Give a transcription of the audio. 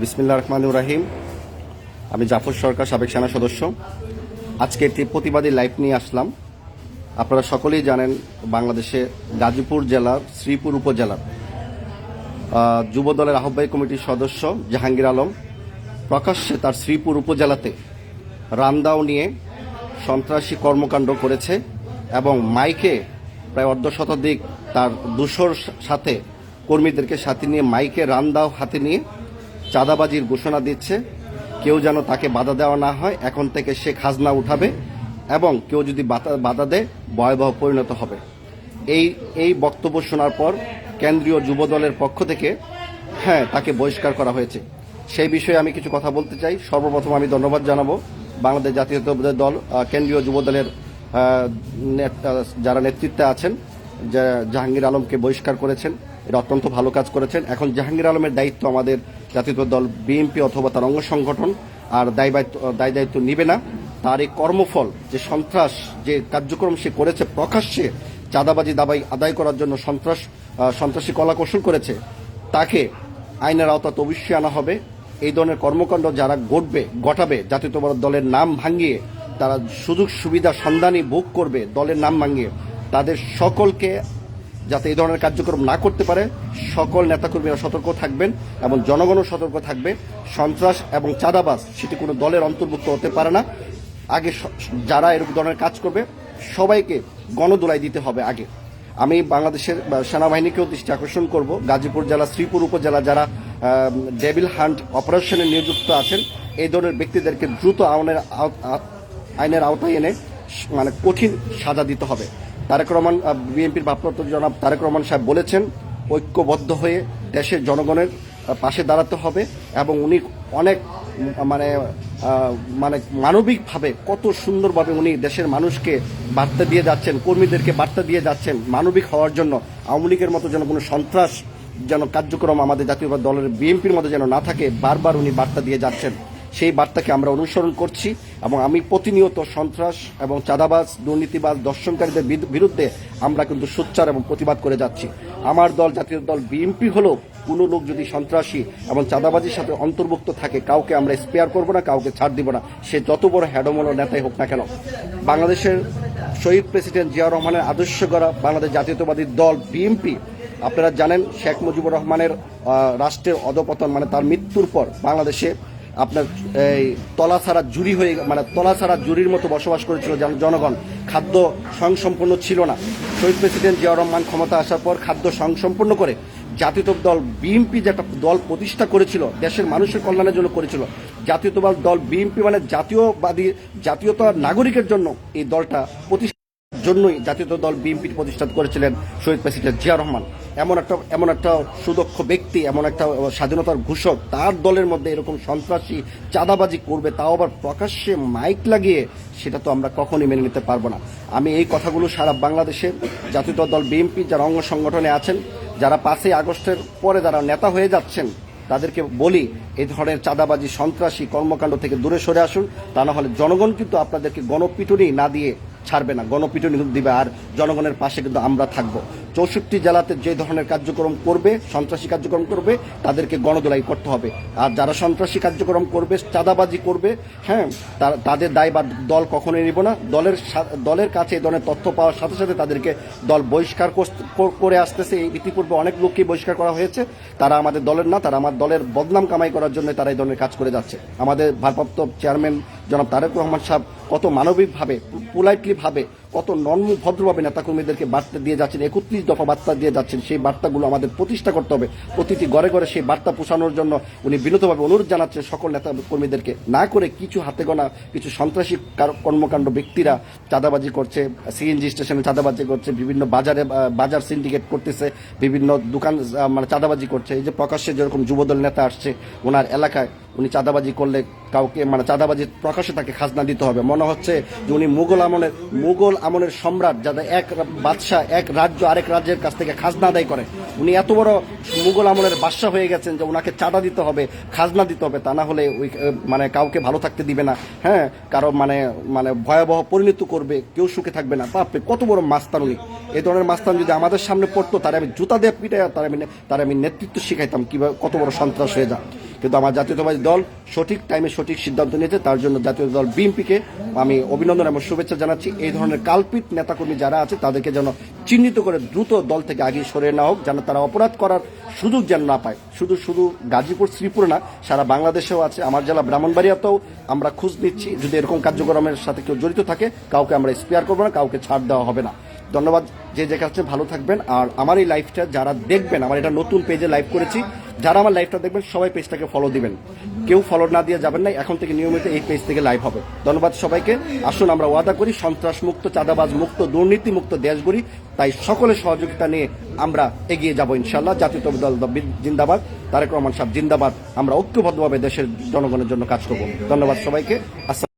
বিসমিল্লা রহমান রাহিম। আমি জাফর সরকার সাবেক সেনা সদস্য। আজকে একটি প্রতিবাদী লাইভ নিয়ে আসলাম। আপনারা সকলেই জানেন বাংলাদেশে গাজীপুর জেলার শ্রীপুর উপজেলার আহ, যুব দলের আহ্বায়ক কমিটির সদস্য জাহাঙ্গীর আলম। প্রকাশ্যে তার শ্রীপুর উপজেলাতে রামদাও নিয়ে সন্ত্রাসী কর্মকাণ্ড করেছে এবং মাইকে প্রায় অর্ধ শতাধিক তার দুশোর সাথে কর্মীদেরকে সাথে নিয়ে, মাইকে রামদাও হাতে নিয়ে চাঁদাবাজির ঘোষণা দিচ্ছে। কেউ যেন তাকে বাধা দেওয়া না হয়, এখন থেকে সে খাজনা উঠাবে এবং কেউ যদি বাধা- দেয়, ভয়াবহ পরিণত হবে। এই এই বক্তব্য শোনার পর কেন্দ্রীয় যুব দলের পক্ষ থেকে হ্যাঁ তাকে বহিষ্কার করা হয়েছে। সেই বিষয়ে আমি কিছু কথা বলতে চাই। সর্বপ্রথম আমি ধন্যবাদ জানাব বাংলাদেশ জাতীয় দল কেন্দ্রীয় যুব দলের যারা নেতৃত্বে আছেন জাহাঙ্গীর আলমকে বহিষ্কার করেছেন। এটা অত্যন্ত ভালো কাজ করেছেন। এখন জাহাঙ্গীর আলমের দায়িত্ব আমাদের জাতীয় দল বিএনপি অথবা তার অঙ্গ সংগঠন, আর দায় দায়িত্ব দায় দায়িত্ব নিবে না। তার এই কর্মফল, যে সন্ত্রাস, যে কার্যক্রম সে করেছে প্রকাশ্যে, চাঁদাবাজি দাবাই আদায় করার জন্য সন্ত্রাস সন্ত্রাসী কলাকৌশল করেছে, তাকে আইনের আওতাতে অবশ্যই আনা হবে। এই ধরনের কর্মকাণ্ড যারা ঘটবে ঘটাবে, জাতীয়তাবাদ দলের নাম ভাঙিয়ে, তারা সুযোগ সুবিধা সন্ধানী ভোগ করবে, দলের নাম ভাঙিয়ে, তাদের সকলকে যাতে এই ধরনের কার্যক্রম না করতে পারে, সকল নেতাকর্মীরা সতর্ক থাকবেন এবং জনগণও সতর্ক থাকবে। সন্ত্রাস এবং চাঁদাবাজ সেটি কোনো দলের অন্তর্ভুক্ত হতে পারে না। আগে যারা এরকম ধরনের কাজ করবে, সবাইকে গণদোলাই দিতে হবে আগে। আমি বাংলাদেশের সেনাবাহিনীকেও দৃষ্টি আকর্ষণ করব। গাজীপুর জেলা, শ্রীপুর উপজেলা যারা ডেভিল হান্ট অপারেশনে নিযুক্ত আছেন, এই ধরনের ব্যক্তিদেরকে দ্রুত আইনের আওতায় এনে মানে কঠিন সাজা দিতে হবে। তারেক রহমান বিএনপির ভারপ্রাপ্ত জনাব তারেক রহমান সাহেব বলেছেন, ঐক্যবদ্ধ হয়ে দেশের জনগণের পাশে দাঁড়াতে হবে এবং উনি অনেক মানে মানে মানবিকভাবে কত সুন্দরভাবে উনি দেশের মানুষকে বার্তা দিয়ে যাচ্ছেন, কর্মীদেরকে বার্তা দিয়ে যাচ্ছেন, মানবিক হওয়ার জন্য আওয়ামী লীগের মতো যেন কোনো সন্ত্রাস যেন কার্যক্রম আমাদের জাতীয় দলের বিএনপির মধ্যে যেন না থাকে, বারবার উনি বার্তা দিয়ে যাচ্ছেন। সেই বার্তাকে আমরা অনুসরণ করছি এবং আমি প্রতিনিয়ত সন্ত্রাস এবং চাঁদাবাজ, দুর্নীতিবাজ, দর্শনকারীদের বিরুদ্ধে আমরা কিন্তু সোচ্চার এবং প্রতিবাদ করে যাচ্ছি। আমার দল, জাতীয় দল, বিএনপি হলেও কোনো লোক যদি সন্ত্রাসী এবং চাঁদাবাজির সাথে অন্তর্ভুক্ত থাকে, কাউকে আমরা স্পেয়ার করব না, কাউকে ছাড় দিব না। সে যত বড় হ্যাডমল নেতাই হোক না কেন। বাংলাদেশের শহীদ প্রেসিডেন্ট জিয়া রহমানের আদর্শ গড়া বাংলাদেশ জাতীয়তাবাদী দল, বিএনপি, আপনারা জানেন শেখ মুজিবুর রহমানের রাষ্ট্রের অধপতন মানে তার মৃত্যুর পর বাংলাদেশে আপনার এই তলা ছাড়া জুরি হয়ে মানে তলা ছাড়া জুরির মতো বসবাস করেছিল জন- জনগণ। খাদ্য স্বয়ংসম্পূর্ণ ছিল না। শহীদ প্রেসিডেন্ট জিয়াউর রহমান ক্ষমতা আসার পর খাদ্য স্বয়ংসম্পূর্ণ করে জাতীয়তাবাদ দল বিএনপি যে একটা দল প্রতিষ্ঠা করেছিল, দেশের মানুষের কল্যাণের জন্য করেছিল, জাতীয়তাবাদ দল বিএনপি মানে জাতীয়বাদী, জাতীয়তা নাগরিকের জন্য এই দলটা প্রতিষ্ঠা জন্যই জাতীয় দল বিএনপি প্রতিষ্ঠা করেছিলেন শহীদ প্রেসিডেন্ট জিয়া রহমান। এমন একটা এমন একটা সুদক্ষ ব্যক্তি, এমন একটা স্বাধীনতার ঘোষক, তার দলের মধ্যে এরকম সন্ত্রাসী চাঁদাবাজি করবে, তাও আবার প্রকাশ্যে মাইক লাগিয়ে, সেটা তো আমরা কখনই মেনে নিতে পারব না। আমি এই কথাগুলো সারা বাংলাদেশের জাতীয় দল বিএনপি যারা অঙ্গ সংগঠনে আছেন, যারা পাঁচই আগস্টের পরে যারা নেতা হয়ে যাচ্ছেন, তাদেরকে বলি এই ধরনের চাঁদাবাজি, সন্ত্রাসী কর্মকাণ্ড থেকে দূরে সরে আসুন, তা না হলে জনগণ কিন্তু আপনাদেরকে গণপিটুনি না দিয়ে ছাড়বে না। গণপিটুনি দিবে, আর জনগণের পাশে কিন্তু আমরা থাকব। চৌষট্টি জেলাতে যে ধরনের কার্যক্রম করবে, সন্ত্রাসী কার্যক্রম করবে, তাদেরকে গণদোলাই করতে হবে। আর যারা সন্ত্রাসী কার্যক্রম করবে, চাঁদাবাজি করবে হ্যাঁ তাদের দায় বা দল কখনোই নিব না। দলের দলের কাছে এই ধরনের তথ্য পাওয়ার সাথে সাথে তাদেরকে দল বহিষ্কার কর- করে আসতেছে। এই ইতিপূর্বে অনেক লোককেই বহিষ্কার করা হয়েছে। তারা আমাদের দলের না, তারা আমার দলের বদনাম কামাই করার জন্য তারা এই ধরনের কাজ করে যাচ্ছে। আমাদের ভারপ্রাপ্ত চেয়ারম্যান জনাব তারেক রহমান সাহেব কত মানবিকভাবে পোলাইটলি ভাবে কত নর্ম ভদ্রভাবে নেতাকর্মীদেরকে বার্তা দিয়ে যাচ্ছেন, একত্রিশ দফা বার্তা দিয়ে যাচ্ছেন, সেই বার্তাগুলো আমাদের প্রতিষ্ঠা করতে হবে। প্রতিটি ঘরে ঘরে সেই বার্তা পোষানোর জন্য উনি বিনীতভাবে অনুরোধ জানাচ্ছেন সকল নেতা কর্মীদেরকে না করে কিছু হাতে গোনা কিছু সন্ত্রাসী কার- কর্মকাণ্ড ব্যক্তিরা চাঁদাবাজি করছে, সিএনজি স্টেশনে চাঁদাবাজি করছে, বিভিন্ন বাজারে বাজার সিন্ডিকেট করতেছে, বিভিন্ন দোকান মানে চাঁদাবাজি করছে। এই যে প্রকাশ্যে যেরকম যুবদল নেতা আসছে, ওনার এলাকায় উনি চাঁদাবাজি করলে কাউকে মানে চাঁদাবাজি প্রকাশ্যে তাকে খাজনা দিতে হবে। মনে হচ্ছে যে উনি মুঘল আমলের মুঘল আমলের সম্রাট যাদের এক বাদশাহ, এক রাজ্য আরেক রাজ্যের কাছ থেকে খাজনা আদায় করে। উনি এত বড় মুঘল আমলের বাদশাহ হয়ে গেছেন যে ওনাকে চাঁদা দিতে হবে, খাজনা দিতে হবে, তা না হলে ওই মানে কাউকে ভালো থাকতে দিবে না। হ্যাঁ কারও মানে মানে ভয়াবহ পরিণত করবে, কেউ সুখে থাকবে না। বাপরে, কত বড় মাস্তান উনি। এই ধরনের মাস্তান যদি আমাদের সামনে পড়তো তার আমি জুতা দিয়ে পিটাই তার আমি তার আমি নেতৃত্ব শিখাইতাম কীভাবে কত বড় সন্ত্রাস হয়ে যায় কিন্তু আমার জাতীয়তাবাদী দল সঠিক টাইমে সঠিক সিদ্ধান্ত নিয়েছে, তার জন্য জাতীয় দল বিএনপিকে আমি অভিনন্দন এবং শুভেচ্ছা জানাচ্ছি। এই ধরনের কাল্পিত নেতাকর্মী যারা আছে, তাদেরকে যেন চিহ্নিত করে দ্রুত দল থেকে আগে সরিয়ে নেওয়া হোক, যেন তারা অপরাধ করার সুযোগ যেন না পায়। শুধু শুধু গাজীপুর, শ্রীপুর না, সারা বাংলাদেশেও আছে, আমার জেলা ব্রাহ্মণবাড়িয়াতেও আমরা খোঁজ নিচ্ছি। যদি এরকম কার্যক্রমের সাথে কেউ জড়িত থাকে, কাউকে আমরা স্পেয়ার করব না, কাউকে ছাড় দেওয়া হবে না। ধন্যবাদ, যে যে কাছে ভালো থাকবেন। আর আমার এই লাইফটা যারা দেখবেন, আমার এটা নতুন পেজে লাইভ করেছি যারা আমার লাইভটা দেখবেন, সবাই পেজটাকে ফলো দিবেন। কেউ ফলো না দিয়ে যাবেন না, এখন থেকে নিয়মিত এই পেজ থেকে লাইভ হবে। ধন্যবাদ সবাইকে। আসুন, আমরা ওয়াদা করি সন্ত্রাস মুক্ত চাঁদাবাজ মুক্ত, দুর্নীতি মুক্ত দেশ গড়ি। তাই সকলের সহযোগিতা নিয়ে আমরা এগিয়ে যাব ইনশাল্লাহ জাতীয় দল জিন্দাবাদ। তারেক রহমান সাহেব জিন্দাবাদ। আমরা ঐক্যবদ্ধভাবে দেশের জনগণের জন্য কাজ করব। ধন্যবাদ সবাইকে।